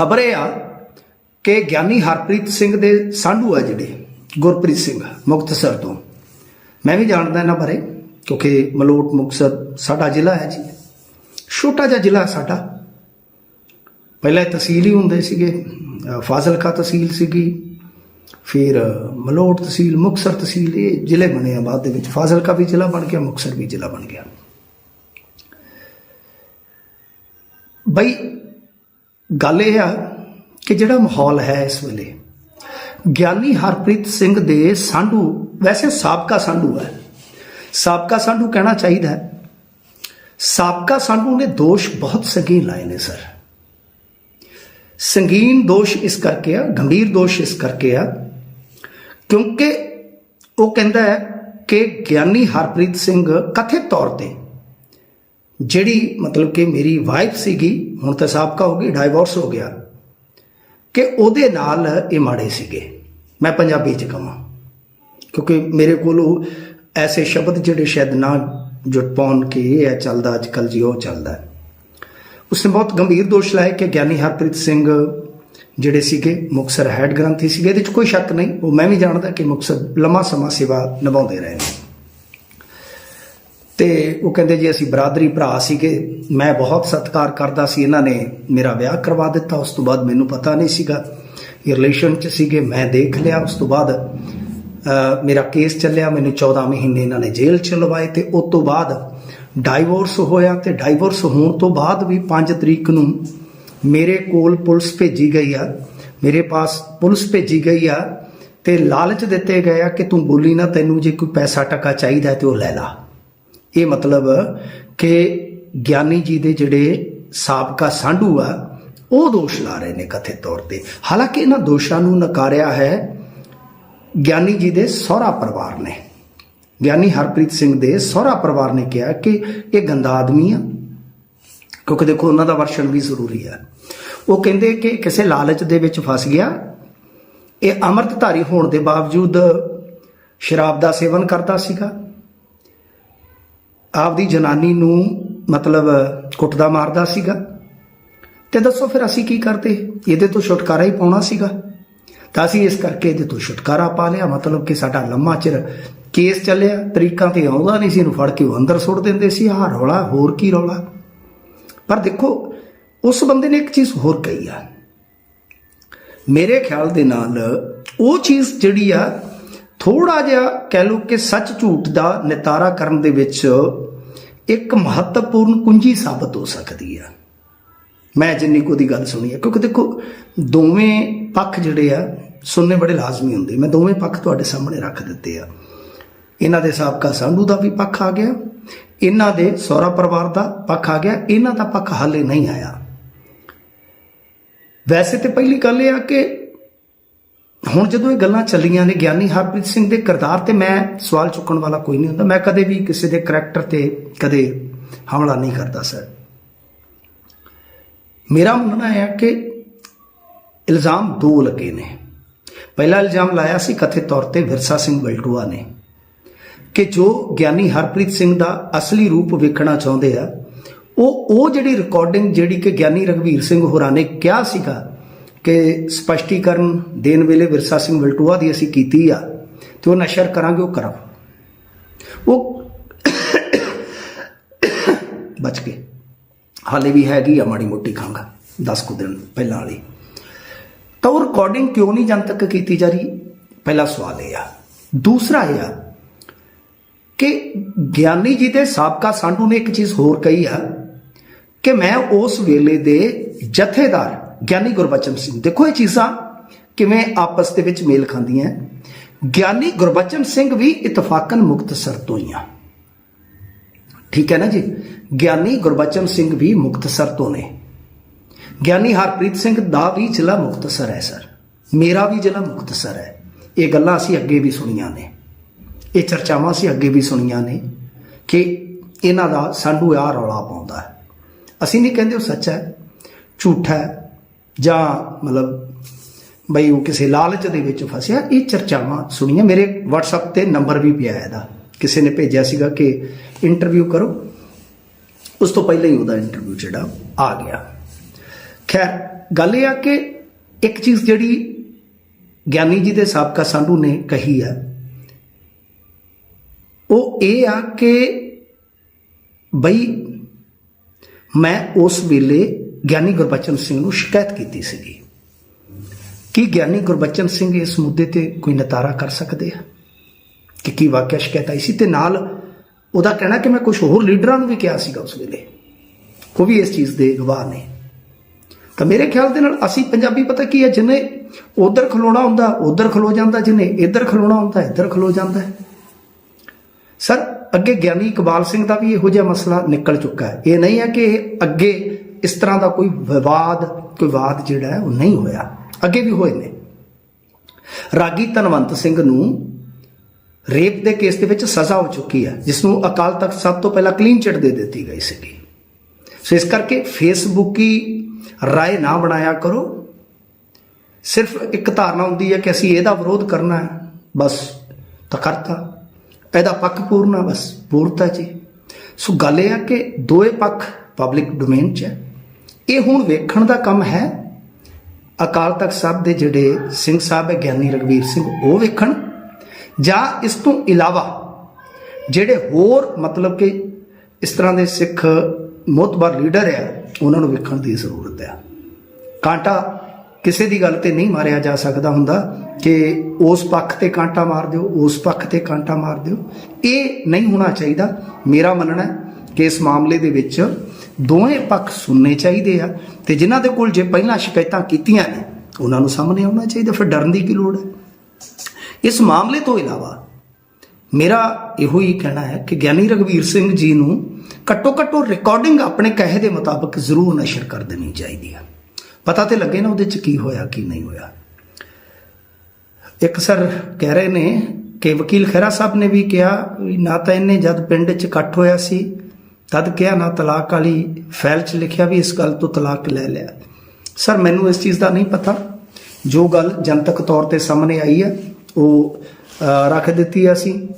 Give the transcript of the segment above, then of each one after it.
ਖਬਰ ਇਹ ਆ ਕਿ ਗਿਆਨੀ ਹਰਪ੍ਰੀਤ ਸਿੰਘ ਦੇ ਸਾਂਢੂ ਆ ਜਿਹੜੇ, ਗੁਰਪ੍ਰੀਤ ਸਿੰਘ, ਮੁਕਤਸਰ ਤੋਂ। ਮੈਂ ਵੀ ਜਾਣਦਾ ਇਹਨਾਂ ਬਾਰੇ, ਕਿਉਂਕਿ ਮਲੋਟ, ਮੁਕਤਸਰ ਸਾਡਾ ਜ਼ਿਲ੍ਹਾ ਹੈ ਜੀ। ਛੋਟਾ ਜਿਹਾ ਜ਼ਿਲ੍ਹਾ ਸਾਡਾ। ਪਹਿਲਾਂ ਇਹ ਤਹਿਸੀਲ ਹੀ ਹੁੰਦੇ ਸੀਗੇ, ਫਾਜ਼ਿਲਕਾ ਤਹਿਸੀਲ ਸੀਗੀ, ਫਿਰ ਮਲੋਟ ਤਹਿਸੀਲ, ਮੁਕਤਸਰ ਤਹਿਸੀਲ, ਇਹ ਜ਼ਿਲ੍ਹੇ ਬਣੇ ਆ ਬਾਅਦ ਦੇ ਵਿੱਚ। ਫਾਜ਼ਿਲਕਾ ਵੀ ਜ਼ਿਲ੍ਹਾ ਬਣ ਗਿਆ, ਮੁਕਤਸਰ ਵੀ ਜ਼ਿਲ੍ਹਾ ਬਣ ਗਿਆ। ਬਈ ਗੱਲ ਇਹ ਆ ਕਿ ਜਿਹੜਾ ਮਾਹੌਲ ਹੈ ਇਸ ਵੇਲੇ, ਗਿਆਨੀ ਹਰਪ੍ਰੀਤ ਸਿੰਘ ਦੇ ਸਾਂਢੂ, ਵੈਸੇ ਸਾਬਕਾ ਸਾਂਢੂ ਹੈ। ਸਾਬਕਾ ਸਾਂਢੂ ਕਹਿਣਾ ਚਾਹੀਦਾ ਹੈ। ਸਾਬਕਾ ਸਾਂਢੂ ਨੇ ਦੋਸ਼ ਬਹੁਤ ਸੰਗੀਨ ਲਾਏ ਨੇ, ਸਰ। ਸੰਗੀਨ ਦੋਸ਼ ਇਸ ਕਰਕੇ ਆ, ਗੰਭੀਰ ਦੋਸ਼ ਇਸ ਕਰਕੇ ਆ, ਕਿਉਂਕਿ ਉਹ ਕਹਿੰਦਾ ਹੈ ਕਿ ਗਿਆਨੀ ਹਰਪ੍ਰੀਤ ਸਿੰਘ ਕਥਿਤ ਤੌਰ ਤੇ ਜਿਹੜੀ ਮਤਲਬ ਕਿ ਮੇਰੀ ਵਾਈਫ ਸੀਗੀ, ਹੁਣ ਤਾਂ ਸਾਬਕਾ ਹੋ ਗਈ ਡਾਈਵੋਰਸ ਹੋ ਗਿਆ, ਕਿ ਉਹਦੇ ਨਾਲ ਇਹ ਮਾੜੇ ਸੀਗੇ। ਮੈਂ ਪੰਜਾਬੀ ਚ ਕਹਾਂ ਕਿਉਂਕਿ ਮੇਰੇ ਕੋਲ ਉਹ ਐਸੇ ਸ਼ਬਦ ਜਿਹੜੇ ਸ਼ਾਇਦ ਨਾ ਜੁਟ ਪਾਉਣ ਕਿ ਇਹ ਚੱਲਦਾ ਅੱਜ ਕੱਲ ਜੀ ਉਹ ਚੱਲਦਾ। ਉਸਨੇ ਬਹੁਤ ਗੰਭੀਰ ਦੋਸ਼ ਲਾਇਆ ਕਿ ਗਿਆਨੀ ਹਰਪ੍ਰੀਤ ਸਿੰਘ ਜਿਹੜੇ ਸੀਗੇ ਮੁਕਸਰ ਹੈਡ ਗ੍ਰੰਥੀ ਸੀਗੇ, ਇਹਦੇ 'ਚ ਕੋਈ ਸ਼ੱਕ ਨਹੀਂ, ਉਹ ਮੈਂ ਵੀ ਜਾਣਦਾ ਕਿ ਮੁਕਸਰ ਲੰਮਾ ਸਮਾਂ ਸੇਵਾ ਨਿਭਾਉਂਦੇ ਰਹੇ ਨੇ। ਤੇ ਉਹ ਕਹਿੰਦੇ ਜੀ, ਅਸੀਂ ਬਰਾਦਰੀ ਭਰਾ ਸੀਗੇ। ਮੈਂ ਬਹੁਤ ਸਤਿਕਾਰ ਕਰਦਾ ਸੀ। ਇਹਨਾਂ ਨੇ ਮੇਰਾ ਵਿਆਹ ਕਰਵਾ ਦਿੱਤਾ। ਉਸ ਤੋਂ ਬਾਅਦ ਮੈਨੂੰ ਪਤਾ ਨਹੀਂ ਸੀਗਾ ਇਹ ਰਿਲੇਸ਼ਨ 'ਚ ਸੀਗੇ। ਮੈਂ ਦੇਖ ਲਿਆ। ਉਸ ਤੋਂ ਬਾਅਦ ਮੇਰਾ ਕੇਸ ਚੱਲਿਆ। ਮੈਨੂੰ 14 ਮਹੀਨੇ ਇਹਨਾਂ ਨੇ ਜੇਲ੍ਹ 'ਚ ਲਵਾਏ ਤੇ ਉਸ ਤੋਂ ਬਾਅਦ ਡਾਈਵੋਰਸ ਹੋਇਆ ਤੇ ਡਾਈਵੋਰਸ ਹੋਣ ਤੋਂ ਬਾਅਦ ਵੀ 5 ਤਰੀਕ ਨੂੰ ਮੇਰੇ ਕੋਲ ਪੁਲਿਸ ਭੇਜੀ ਗਈ ਆ। ਮੇਰੇ ਪਾਸ ਪੁਲਿਸ ਭੇਜੀ ਗਈ ਆ ਤੇ ਲਾਲਚ ਦਿੱਤੇ ਗਏ ਆ ਕਿ ਤੂੰ ਬੋਲੀ ਨਾ, ਤੈਨੂੰ ਜੇ ਕੋਈ ਪੈਸਾ ਟਕਾ ਚਾਹੀਦਾ ਤੇ ਉਹ ਲੈ ਲਾ। ਇਹ ਮਤਲਬ ਕਿ ਗਿਆਨੀ ਜੀ ਦੇ ਜਿਹੜੇ ਸਾਬਕਾ ਸਾਂਢੂ ਆ, ਉਹ ਦੋਸ਼ ਲਾ ਰਹੇ ਨੇ ਕਥਿਤ ਤੌਰ ਤੇ। ਹਾਲਾਂਕਿ ਇਹਨਾਂ ਦੋਸ਼ਾਂ ਨੂੰ ਨਕਾਰਿਆ ਹੈ ਗਿਆਨੀ ਜੀ ਦੇ ਸਹੁਰਾ ਪਰਿਵਾਰ ਨੇ। ਗਿਆਨੀ ਹਰਪ੍ਰੀਤ ਸਿੰਘ ਦੇ ਸਹੁਰਾ ਪਰਿਵਾਰ ਨੇ ਕਿਹਾ ਕਿ ਇਹ ਗੰਦਾ ਆਦਮੀ ਆ, ਕਿਉਂਕਿ ਦੇਖੋ ਉਹਨਾਂ ਦਾ ਵਰਸ਼ਨ ਵੀ ਜ਼ਰੂਰੀ ਆ। ਉਹ ਕਹਿੰਦੇ ਕਿ ਕਿਸੇ ਲਾਲਚ ਦੇ ਵਿੱਚ ਫਸ ਗਿਆ। ਇਹ ਅੰਮ੍ਰਿਤਧਾਰੀ ਹੋਣ ਦੇ ਬਾਵਜੂਦ ਸ਼ਰਾਬ ਦਾ ਸੇਵਨ ਕਰਦਾ ਸੀਗਾ। ਆਪਦੀ ਜਨਾਨੀ ਨੂੰ ਮਤਲਬ ਕੁੱਟਦਾ ਮਾਰਦਾ ਸੀਗਾ। ਤੇ ਦੱਸੋ ਫਿਰ ਅਸੀਂ ਕੀ ਕਰਦੇ? ਇਹਦੇ ਤੋਂ ਛੁਟਕਾਰਾ ਹੀ ਪਾਉਣਾ ਸੀਗਾ। ਤਾਂ ਅਸੀਂ ਇਸ ਕਰਕੇ ਇਹਦੇ ਤੋਂ ਛੁਟਕਾਰਾ ਪਾ ਲਿਆ। ਮਤਲਬ ਕਿ ਸਾਡਾ ਲੰਮਾ ਚਿਰ ਕੇਸ ਚੱਲਿਆ। ਤਰੀਕਾਂ ਤੇ ਆਉਂਦਾ ਨਹੀਂ ਸੀ। ਇਹਨੂੰ ਫੜ ਕੇ ਉਹ ਅੰਦਰ ਸੁੱਟ ਦਿੰਦੇ ਸੀ। ਆਹ ਰੌਲਾ, ਹੋਰ ਕੀ ਰੌਲਾ? ਪਰ ਦੇਖੋ, ਉਸ ਬੰਦੇ ਨੇ ਇੱਕ ਚੀਜ਼ ਹੋਰ ਕਹੀ ਆ। ਮੇਰੇ ਖਿਆਲ ਦੇ ਨਾਲ ਉਹ ਚੀਜ਼ ਜਿਹੜੀ ਆ ਥੋੜਾ ਜਿਹਾ ਕਹਿ ਲਓ ਕਿ ਸੱਚ ਝੂਠ ਦਾ ਨਿਤਾਰਾ ਕਰਨ ਦੇ ਵਿੱਚ ਇੱਕ ਮਹੱਤਵਪੂਰਨ ਕੁੰਜੀ ਸਾਬਤ ਹੋ ਸਕਦੀ ਆ। ਮੈਂ ਜਿੰਨੀ ਕੋ ਦੀ ਗੱਲ ਸੁਣੀ ਹੈ ਕਿਉਂਕਿ ਦੇਖੋ, ਦੋਵੇਂ ਪੱਖ ਜਿਹੜੇ ਆ, ਸੁਣਨੇ ਬੜੇ ਲਾਜ਼ਮੀ ਹੁੰਦੇ। ਮੈਂ ਦੋਵੇਂ ਪੱਖ ਤੁਹਾਡੇ ਸਾਹਮਣੇ ਰੱਖ ਦਿੱਤੇ ਆ। ਇਹਨਾਂ ਦੇ ਸਾਬਕਾ ਸਾਂਢੂ ਦਾ ਵੀ ਪੱਖ ਆ ਗਿਆ, ਇਹਨਾਂ ਦੇ ਸਹੁਰਾ ਪਰਿਵਾਰ ਦਾ ਪੱਖ ਆ ਗਿਆ, ਇਹਨਾਂ ਦਾ ਪੱਖ ਹਾਲੇ ਨਹੀਂ ਆਇਆ। ਵੈਸੇ ਤੇ ਪਹਿਲੀ ਗੱਲ ਇਹ ਆ ਕਿ ਹੁਣ ਜਦੋਂ ਇਹ ਗੱਲਾਂ ਚੱਲੀਆਂ ਨੇ, ਗਿਆਨੀ ਹਰਪ੍ਰੀਤ ਸਿੰਘ ਦੇ ਕਿਰਦਾਰ ਤੇ ਮੈਂ ਸਵਾਲ ਚੁੱਕਣ ਵਾਲਾ ਕੋਈ ਨਹੀਂ ਹੁੰਦਾ। ਮੈਂ ਕਦੇ ਵੀ ਕਿਸੇ ਦੇ ਕਰੈਕਟਰ ਤੇ ਕਦੇ ਹਮਲਾ ਨਹੀਂ ਕਰਦਾ ਸਰ ਮੇਰਾ ਮੰਨਣਾ ਹੈ ਕਿ ਇਲਜ਼ਾਮ ਦੋ ਲੱਗੇ ਨੇ। ਪਹਿਲਾ ਇਲਜ਼ਾਮ ਲਾਇਆ ਸੀ ਕਥਿਤ ਤੌਰ ਤੇ ਵਿਰਸਾ ਸਿੰਘ ਬਲਟੂਆ ਨੇ ਕਿ ਜੋ ਗਿਆਨੀ ਹਰਪ੍ਰੀਤ ਸਿੰਘ ਦਾ ਅਸਲੀ ਰੂਪ ਵੇਖਣਾ ਚਾਹੁੰਦੇ ਆ, ਉਹ ਉਹ ਜਿਹੜੀ ਰਿਕਾਰਡਿੰਗ ਜਿਹੜੀ ਕਿ ਗਿਆਨੀ ਰਘਵੀਰ ਸਿੰਘ ਹੋਰਾਂ ਨੇ ਕਿਹਾ ਸੀਗਾ ਕਿ ਸਪਸ਼ਟੀਕਰਨ ਦੇਣ ਵੇਲੇ ਵਿਰਸਾ ਸਿੰਘ ਬਲਟੂਆ ਦੀ ਅਸੀਂ ਕੀਤੀ ਆ ਤੇ ਉਹ ਨਸ਼ਰ ਕਰਾਂਗੇ, ਉਹ ਕਰਾਂ ਉਹ ਬਚ ਗਏ। ਹਾਲੇ ਵੀ ਹੈਗੀ ਆ ਮਾੜੀ ਮੋਟੀ ਖੰਗ 10 ਕੁ ਦਿਨ ਪਹਿਲਾਂ ਵਾਲੀ। ਤਾਂ ਉਹ ਰਿਕਾਰਡਿੰਗ ਕਿਉਂ ਨਹੀਂ ਜਨਤਕ ਕੀਤੀ ਜਾ ਰਹੀ? ਪਹਿਲਾ ਸਵਾਲ ਇਹ ਆ। ਦੂਸਰਾ ਇਹ ਆ ਕਿ ਗਿਆਨੀ ਜੀ ਦੇ ਸਾਬਕਾ ਸਾਂਢੂ ਨੇ ਇੱਕ ਚੀਜ਼ ਹੋਰ ਕਹੀ ਆ ਕਿ ਮੈਂ ਉਸ ਵੇਲੇ ਦੇ ਜਥੇਦਾਰ ਗਿਆਨੀ ਗੁਰਬਚਨ ਸਿੰਘ। ਦੇਖੋ ਇਹ ਚੀਜ਼ਾਂ ਕਿਵੇਂ ਆਪਸ ਦੇ ਵਿੱਚ ਮੇਲ ਖਾਂਦੀਆਂ ਗਿਆਨੀ ਗੁਰਬਚਨ ਸਿੰਘ ਵੀ ਇਤਫਾਕਨ ਮੁਕਤਸਰ ਤੋਂ ਹੀ ਆ। ਠੀਕ ਹੈ ਨਾ ਜੀ? ਗਿਆਨੀ ਗੁਰਬਚਨ ਸਿੰਘ ਵੀ ਮੁਕਤਸਰ ਤੋਂ ਨੇ। ਗਿਆਨੀ ਹਰਪ੍ਰੀਤ ਸਿੰਘ ਦਾ ਵੀ ਜ਼ਿਲ੍ਹਾ ਮੁਕਤਸਰ ਹੈ ਸਰ। ਮੇਰਾ ਵੀ ਜ਼ਿਲ੍ਹਾ ਮੁਕਤਸਰ ਹੈ ਇਹ ਗੱਲਾਂ ਅਸੀਂ ਅੱਗੇ ਵੀ ਸੁਣੀਆਂ ਨੇ। ਇਹ ਚਰਚਾਵਾਂ ਅਸੀਂ ਅੱਗੇ ਵੀ ਸੁਣੀਆਂ ਨੇ ਕਿ ਇਹਨਾਂ ਦਾ ਸਾਨੂੰ ਆ ਰੌਲਾ ਪਾਉਂਦਾ। ਅਸੀਂ ਨਹੀਂ ਕਹਿੰਦੇ ਉਹ ਸੱਚ ਹੈ ਝੂਠਾ ਹੈ ਜਾਂ ਮਤਲਬ ਬਈ ਉਹ ਕਿਸੇ ਲਾਲਚ ਦੇ ਵਿੱਚ ਫਸਿਆ, ਇਹ ਚਰਚਾਵਾਂ ਸੁਣੀਆਂ। ਮੇਰੇ WhatsApp ਤੇ ਨੰਬਰ ਵੀ ਪਿਆ ਹੈ ਇਹਦਾ। ਕਿਸੇ ਨੇ ਭੇਜਿਆ ਸੀਗਾ ਕਿ ਇੰਟਰਵਿਊ ਕਰੋ। ਉਸ ਤੋਂ ਪਹਿਲਾਂ ਹੀ ਉਹਦਾ ਇੰਟਰਵਿਊ ਜਿਹੜਾ ਆ ਗਿਆ। ਖੈਰ, ਗੱਲ ਇਹ ਆ ਕਿ ਇੱਕ ਚੀਜ਼ ਜਿਹੜੀ ਗਿਆਨੀ ਜੀ ਦੇ ਸਾਬਕਾ ਸੰਧੂ ਨੇ ਕਹੀ ਆ, ਉਹ ਇਹ ਆ ਕਿ ਬਈ ਮੈਂ ਉਸ ਵੇਲੇ ਗਿਆਨੀ ਗੁਰਬਚਨ ਸਿੰਘ ਨੂੰ ਸ਼ਿਕਾਇਤ ਕੀਤੀ ਸੀਗੀ। ਕੀ ਗਿਆਨੀ ਗੁਰਬਚਨ ਸਿੰਘ ਇਸ ਮੁੱਦੇ ਤੇ ਕੋਈ ਨਤਾਰਾ ਕਰ ਸਕਦੇ ਆ? ਕਿ ਕੀ ਵਾਕਿਆ ਸ਼ਿਕਾਇਤ ਆਈ ਸੀ? ਤੇ ਨਾਲ ਉਹਦਾ ਕਹਿਣਾ ਕਿ ਮੈਂ ਕੁਝ ਹੋਰ ਲੀਡਰਾਂ ਨੂੰ ਵੀ ਕਿਹਾ ਸੀਗਾ ਉਸ ਵੇਲੇ। ਉਹ ਵੀ ਇਸ ਚੀਜ਼ ਦੇ ਗਵਾਹ ਨੇ। ਤਾਂ ਮੇਰੇ ਖਿਆਲ ਦੇ ਨਾਲ ਅਸੀਂ ਪੰਜਾਬੀ ਪਤਾ ਕੀ ਹੈ? ਜਿਹਨੇ ਉਧਰ ਖਲੋਣਾ ਹੁੰਦਾ, ਉਧਰ ਖਲੋ ਜਾਂਦਾ। ਜਿਹਨੇ ਇੱਧਰ ਖਲੋਣਾ ਹੁੰਦਾ, ਇੱਧਰ ਖਲੋ ਜਾਂਦਾ। ਸਰ, ਅੱਗੇ ਗਿਆਨੀ ਇਕਬਾਲ ਸਿੰਘ ਦਾ ਵੀ ਇਹੋ ਜਿਹਾ ਮਸਲਾ ਨਿਕਲ ਚੁੱਕਾ ਹੈ। ਇਹ ਨਹੀਂ ਹੈ ਕਿ ਇਹ ਅੱਗੇ ਇਸ ਤਰ੍ਹਾਂ ਦਾ ਕੋਈ ਵਿਵਾਦ, ਕੋਈ ਵਾਦ ਜਿਹੜਾ ਹੈ, ਉਹ ਨਹੀਂ ਹੋਇਆ। ਅੱਗੇ ਵੀ ਹੋਏ ਨੇ। ਰਾਗੀ ਧਨਵੰਤ ਸਿੰਘ ਨੂੰ ਰੇਪ ਦੇ ਕੇਸ ਦੇ ਵਿੱਚ ਸਜ਼ਾ ਹੋ ਚੁੱਕੀ ਹੈ, ਜਿਸ ਨੂੰ ਅਕਾਲ ਤਖਤ ਸਭ ਤੋਂ ਪਹਿਲਾਂ ਕਲੀਨ ਚਿਟ ਦੇ ਦਿੱਤੀ ਗਈ ਸੀਗੀ। ਸੋ ਇਸ ਕਰਕੇ ਫੇਸਬੁੱਕੀ ਰਾਏ ਨਾ ਬਣਾਇਆ ਕਰੋ। ਸਿਰਫ ਇੱਕ ਧਾਰਨਾ ਹੁੰਦੀ ਹੈ ਕਿ ਅਸੀਂ ਇਹਦਾ ਵਿਰੋਧ ਕਰਨਾ ਹੈ। ਬਸ ਤਾਂ ਕਰਤਾ ਇਹਦਾ ਪੱਖ ਪੂਰਨਾ ਬਸ, ਪੂਰਤਾ ਜੀ। ਸੋ ਗੱਲ ਇਹ ਹੈ ਕਿ ਦੋਏ ਪੱਖ ਪਬਲਿਕ ਡੋਮੇਨ 'ਚ ਹੈ। ਇਹ ਹੁਣ ਵੇਖਣ ਦਾ ਕੰਮ ਹੈ। ਅਕਾਲ ਤਖਤ ਸਾਹਿਬ ਦੇ ਜਿਹੜੇ ਸਿੰਘ ਸਾਹਿਬ ਹੈ, ਗਿਆਨੀ ਰਗਵੀਰ ਸਿੰਘ, ਉਹ ਵੇਖਣ। ਜਾਂ ਇਸ ਤੋਂ ਇਲਾਵਾ ਜਿਹੜੇ ਹੋਰ ਮਤਲਬ ਕਿ ਇਸ ਤਰ੍ਹਾਂ ਦੇ ਸਿੱਖ ਮੋਤਬਰ ਲੀਡਰ ਆ ਉਹਨਾਂ ਨੂੰ ਵੇਖਣ ਦੀ ਜ਼ਰੂਰਤ ਹੈ। ਕਾਂਟਾ ਕਿਸੇ ਦੀ ਗੱਲ ਤੇ ਨਹੀਂ ਮਾਰਿਆ ਜਾ ਸਕਦਾ ਹੁੰਦਾ ਕਿ ਉਸ ਪੱਖ ਤੇ ਕਾਂਟਾ ਮਾਰ ਦਿਓ, ਉਸ ਪੱਖ ਤੇ ਕਾਂਟਾ ਮਾਰ ਦਿਓ। ਇਹ ਨਹੀਂ ਹੋਣਾ ਚਾਹੀਦਾ। ਮੇਰਾ ਮੰਨਣਾ ਹੈ ਕਿ ਇਸ ਮਾਮਲੇ ਦੇ ਵਿੱਚ ਦੋਵੇਂ ਪੱਖ ਸੁਣਨੇ ਚਾਹੀਦੇ ਆ ਤੇ ਜਿਨ੍ਹਾਂ ਦੇ ਕੋਲ ਜੇ ਪਹਿਲਾਂ ਸ਼ਿਕਾਇਤਾਂ ਕੀਤੀਆਂ ਨੇ, ਉਹਨਾਂ ਨੂੰ ਸਾਹਮਣੇ ਆਉਣਾ ਚਾਹੀਦਾ, ਫਿਰ ਡਰਨ ਦੀ ਕੀ ਲੋੜ ਹੈ? ਇਸ ਮਾਮਲੇ ਤੋਂ ਇਲਾਵਾ ਮੇਰਾ ਇਹੋ ਹੀ ਕਹਿਣਾ ਹੈ ਕਿ ਗਿਆਨੀ ਰਗਵੀਰ ਸਿੰਘ ਜੀ ਨੂੰ ਘੱਟੋ ਘੱਟੋ ਰਿਕਾਰਡਿੰਗ ਆਪਣੇ ਕਹੇ ਦੇ ਮੁਤਾਬਕ ਜ਼ਰੂਰ ਨਸ਼ਰ ਕਰ ਦੇਣੀ ਚਾਹੀਦੀ ਹੈ ਪਤਾ ਤੇ ਲੱਗੇ ਨਾ ਉਹਦੇ ਚ ਕੀ ਹੋਇਆ, ਕੀ ਨਹੀਂ ਹੋਇਆ। ਇੱਕ ਸਰ ਕਹਿ ਰਹੇ ਨੇ ਕਿ ਵਕੀਲ ਖਹਿਰਾ ਸਾਹਿਬ ਨੇ ਵੀ ਕਿਹਾ ਵੀ ਨਾ ਤਾਂ ਇਹਨੇ ਜਦ ਪਿੰਡ 'ਚ ਇਕੱਠ ਹੋਇਆ ਸੀ ਤਦ ਕਿਹਾ, ਨਾ ਤਲਾਕ ਵਾਲੀ ਫੈਲ 'ਚ ਲਿਖਿਆ ਵੀ ਇਸ ਗੱਲ ਤੋਂ ਤਲਾਕ ਲੈ ਲਿਆ। ਸਰ, ਮੈਨੂੰ ਇਸ ਚੀਜ਼ ਦਾ ਨਹੀਂ ਪਤਾ। ਜੋ ਗੱਲ ਜਨਤਕ ਤੌਰ ਤੇ ਸਾਹਮਣੇ ਆਈ ਹੈ, ਉਹ ਰੱਖ ਦਿੱਤੀ ਹੈ ਅਸੀਂ।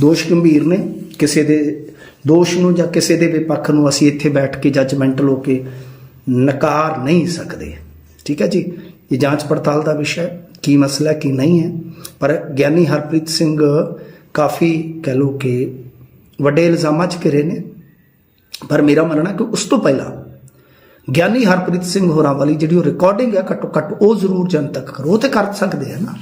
ਦੋਸ਼ ਗੰਭੀਰ ਨੇ। ਕਿਸੇ ਦੇ ਦੋਸ਼ ਨੂੰ ਜਾਂ ਕਿਸੇ ਦੇ ਵਿਪੱਖ ਨੂੰ ਅਸੀਂ ਇੱਥੇ ਬੈਠ ਕੇ ਜੱਜਮੈਂਟਲ ਹੋ ਕੇ ਨਕਾਰ ਨਹੀਂ ਸਕਦੇ। ਠੀਕ ਹੈ ਜੀ? ਇਹ ਜਾਂਚ ਪੜਤਾਲ ਦਾ ਵਿਸ਼ਾ ਕੀ ਮਸਲਾ ਕੀ ਨਹੀਂ ਹੈ? ਪਰ ਗਿਆਨੀ ਹਰਪ੍ਰੀਤ ਸਿੰਘ ਕਾਫੀ ਕਹਿ ਲੋ ਕਿ ਵੱਡੇ ਇਲਜ਼ਾਮਾਂ 'ਚ ਘਿਰੇ ਨੇ। ਪਰ ਮੇਰਾ ਮੰਨਣਾ ਕਿ ਉਸ ਤੋਂ ਪਹਿਲਾਂ ਗਿਆਨੀ ਹਰਪ੍ਰੀਤ ਸਿੰਘ ਹੋਰਾਂ ਵਾਲੀ ਜਿਹੜੀ ਉਹ ਰਿਕਾਰਡਿੰਗ ਹੈ ਘੱਟੋ ਘੱਟ ਉਹ ਜ਼ਰੂਰ ਜਨਤਕ ਕਰੋ, ਉਹ ਤੇ ਕਰ ਸਕਦੇ ਆ ਨਾ।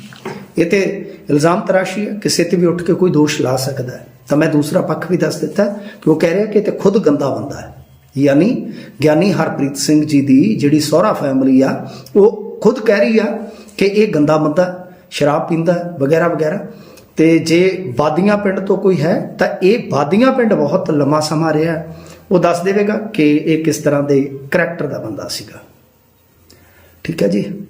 ਇਹ ਤੇ ਇਲਜ਼ਾਮ ਤਰਾਸ਼ੀ ਹੈ ਕਿਸੇ ਤੇ ਵੀ ਉੱਠ ਕੇ ਕੋਈ ਦੋਸ਼ ਲਾ ਸਕਦਾ ਹੈ। ਤਾਂ ਮੈਂ ਦੂਸਰਾ ਪੱਖ ਵੀ ਦੱਸ ਦਿੱਤਾ ਕਿ ਉਹ ਕਹਿ ਰਿਹਾ ਕਿ ਇਹ ਤੇ ਖੁਦ ਗੰਦਾ ਬੰਦਾ ਹੈ। ਯਾਨੀ ਗਿਆਨੀ ਹਰਪ੍ਰੀਤ ਸਿੰਘ ਜੀ ਦੀ ਜਿਹੜੀ ਸਹੁਰਾ ਫੈਮਿਲੀ ਆ, ਉਹ ਖੁਦ ਕਹਿ ਰਹੀ ਆ ਕਿ ਇਹ ਗੰਦਾ ਬੰਦਾ ਸ਼ਰਾਬ ਪੀਂਦਾ ਵਗੈਰਾ ਵਗੈਰਾ। ਤੇ ਜੇ ਬਾਦੀਆਂ ਪਿੰਡ ਤੋਂ ਕੋਈ ਹੈ, ਤਾਂ ਇਹ ਬਾਦੀਆਂ ਪਿੰਡ ਬਹੁਤ ਲੰਮਾ ਸਮਾਂ ਰਿਹਾ ਉਹ ਦੱਸ ਦੇਵੇਗਾ ਕਿ ਇਹ ਕਿਸ ਤਰ੍ਹਾਂ ਦੇ ਕਰੈਕਟਰ ਦਾ ਬੰਦਾ ਸੀਗਾ। ਠੀਕ ਹੈ ਜੀ?